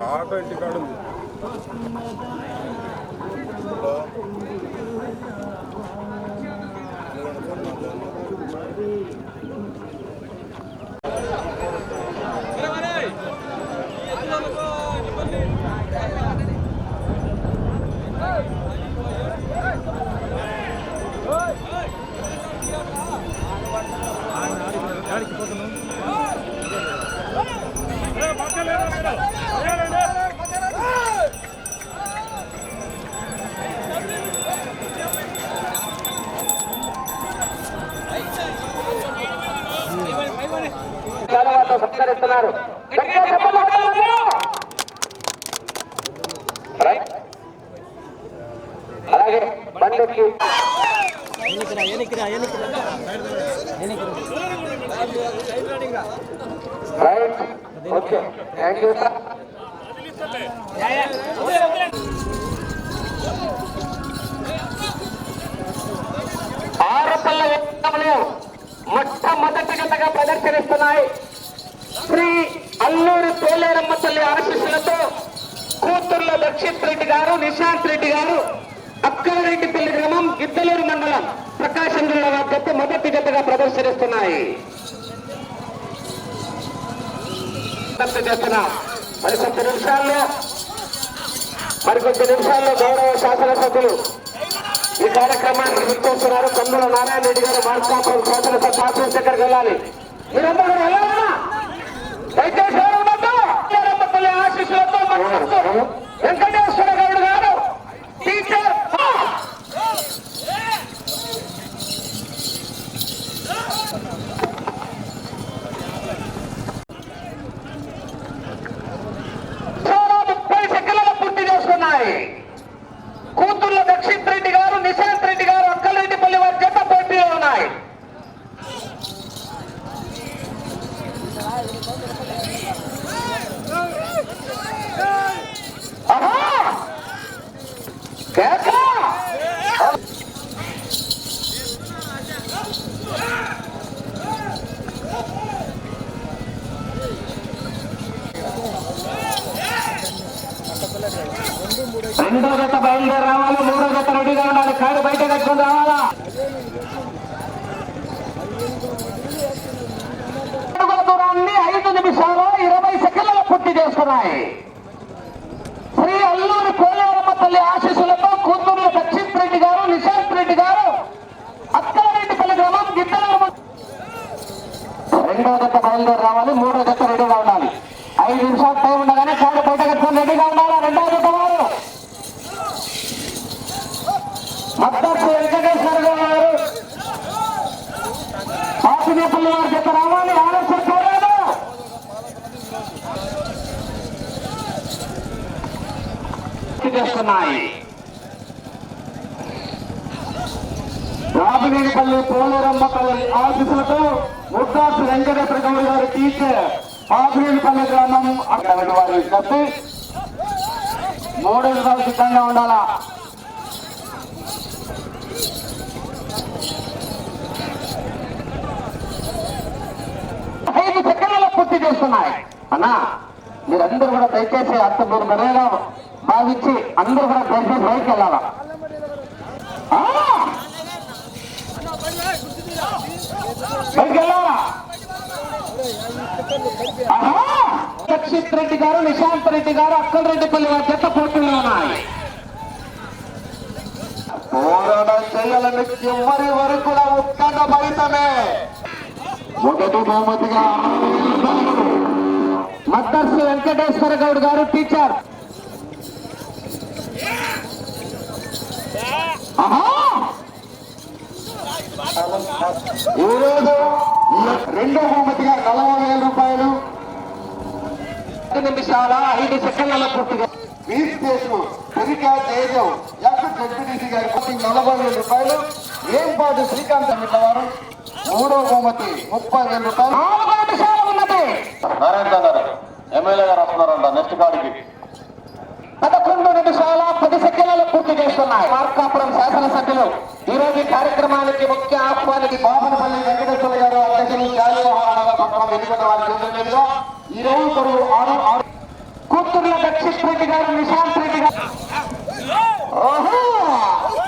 Auto ఇంటికాడ ఉంది. శాలువాతో సత్కరిస్తున్నారు. అలాగే బండికి right. Okay. Thank you sir. మొట్టమొదటి గతగా ప్రదర్శనిస్తున్నాయి. శ్రీ అల్లూరి పోలేరమ్మ తల్లి ఆశీస్సులతో కూతుర్ల దక్షిత్ రెడ్డి గారు నిశాంత్ రెడ్డి గారు అక్కలరెడ్డిపల్లి గ్రామం ఇద్దలూరు మండలం ప్రకాశం జిల్లా వారి మొదటి జతగా ప్రదర్శనిస్తున్నాయి. మరికొద్ది నిమిషాల్లో మరికొద్ది నిమిషాల్లో గౌరవ శాసనసభ్యులు ఈ కార్యక్రమానికి విచ్చేస్తున్నారు. తమ్ముడు నారాయణ రెడ్డి గారు మార్కాపురం శాసనసభ శాసనశేఖర్కి వెళ్ళాలి. మీరందరూ కూడా ਇੱਥੇ ਸ਼ਹਿਰ ਮੱਦਾ ਤੇਰਾ ਮਤਲਿਆ ਸ਼ਿਸ਼ੋ ਤੋਂ ਮੱਦਾ రెండో జత బయలుదేరి రావాలి. మూడో జత రెడీగా ఉండాలి. కాడు బయట కట్టుకొని రావాలా? దూరాన్ని ఐదు నిమిషాలు ఇరవై సెకండ్లలో పూర్తి చేస్తున్నాయి శ్రీ అల్లూరి కోలేరమ్మ తల్లి ఆశీస్సులతో కూతురు సచిత్ రెడ్డి గారు నిశాంత్ రెడ్డి గారు అక్కలరెడ్డిపల్లి గ్రామం గిద్దలూరు రెండో జత బయలుదేరి రావాలి. మూడో జత రెడీగా ఉండాలి. ఐదు నిమిషాలు టైం ఉండగానే కాడు బయట రెడీగా ఉండాలి? రెండో జత వారు మద్దతు వెంకటేశ్వర గారు ఆసినేపల్లి వారి జత రావాలి ఆలస్యం కోరాడు చేస్తున్నాయి. రాబినేనిపల్లి పోలేరమ్మ తల్లి ఆశీస్సులతో ముద్దాసు వెంకటేశ్వర గౌడ్ గారి టీచర్ ఆబినేనిపల్లి గ్రామం. అక్కడ వారి మూడు నిమిషాలు సిద్ధంగా ఉండాలా ఐదు సెకండ్లలో చేస్తున్నాయి. అన్నా మీరందరూ కూడా దయచేసి అంత మీరు మరేగా భావించి అందరూ కూడా దయచేసి బయటకు వెళ్ళాలా? ఆ! వెళ్ళాలా? రక్షిత్ రెడ్డి గారు నిశాంత్ రెడ్డి గారు అక్కల రెడ్డిపల్లి వారి చెత్త పోటీలో ఉన్నాయి. పోరాటం చేయాలని చివరి వరకు కూడా ఉత్కంఠ ఫలితమే మొదటి బహుమతిగా మద్దర్సు వెంకటేశ్వర గౌడ్ గారు టీచర్. ఈరోజు రెండో బహుమతిగా నలభై వేల రూపాయలు. నిమిషాల ఐదు సెకండ్ల పూర్తిగా వీరికేసు పెరికా తేజం ఎఫ్ జడ్పీటీసీ గారి కోటి నలభై వేల రూపాయలు ఏం పాటు శ్రీకాంత్ అమిట్ల వారు మూడో బహుమతి ముప్పై వేల రూపాయలు. నారాయణ గారు ఎమ్మెల్యే గారు వస్తున్నారంట నెక్స్ట్ కాడికి పదకొండు నిమిషాల పది సెకండ్లు పూర్తి చేస్తున్నాయి. మార్కాపురం శాసనసభ్యులు ఈ రోజు కార్యక్రమానికి ముఖ్య ఆహ్వానికి బాబనపల్లి వెంకటేశ్వర గారు అధ్యక్షులు శాలివాహన పట్టణం ఎన్నికల వారి ఈ రోజు ఆరు ఆరు కూతుర్ల దక్షిష్ రెడ్డి గారు నిశాంత్ రెడ్డి గారు ఓహో!